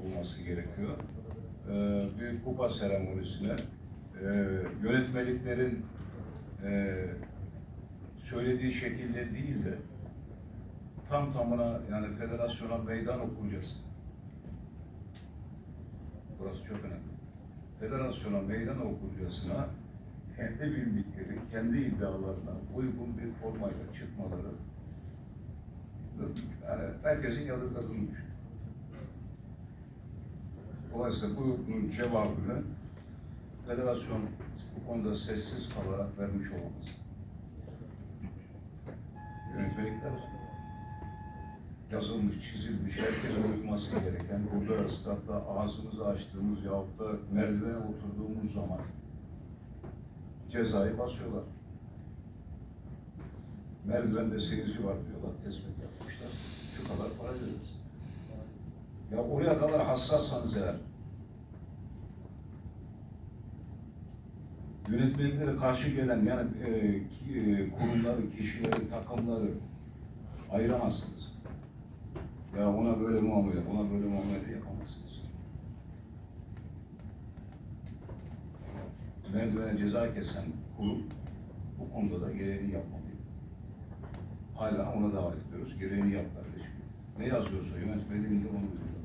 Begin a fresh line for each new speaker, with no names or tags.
olması gerekiyor. Ee, bir kupa seremonisine e, yönetmeliklerin e, söylediği şekilde değil de tam tamına yani federasyona meydan okuyacağız. Burası çok önemli. Federasyona meydan okuyacağısına kendi bildikleri, kendi iddialarına uygun bir formayla çıkmaları yani herkesin yadırgadığını düşünüyorum. Dolayısıyla bunun cevabını federasyon bu konuda sessiz kalarak vermiş olamaz. Yönetmelikler yazılmış, çizilmiş, herkesin uyması gereken, burada statta ağzımızı açtığımız yahut da merdivene oturduğumuz zaman cezayı basıyorlar. Merdivende seyirci var diyorlar, tespit yapmışlar. Şu kadar para veririz. Ya oraya kadar hassassanız eğer, yönetmeliklere karşı gelen yani e, e, kurumları, kişileri, takımları ayıramazsınız. Ya ona böyle muamele, ona böyle muamele yapamazsınız. Merdivene ceza kesen kurum bu konuda da gereğini yapmalı. Hala ona davet ediyoruz. Gereğini yap kardeşim. Ne yazıyorsa yönetmeliğinde onu uygula.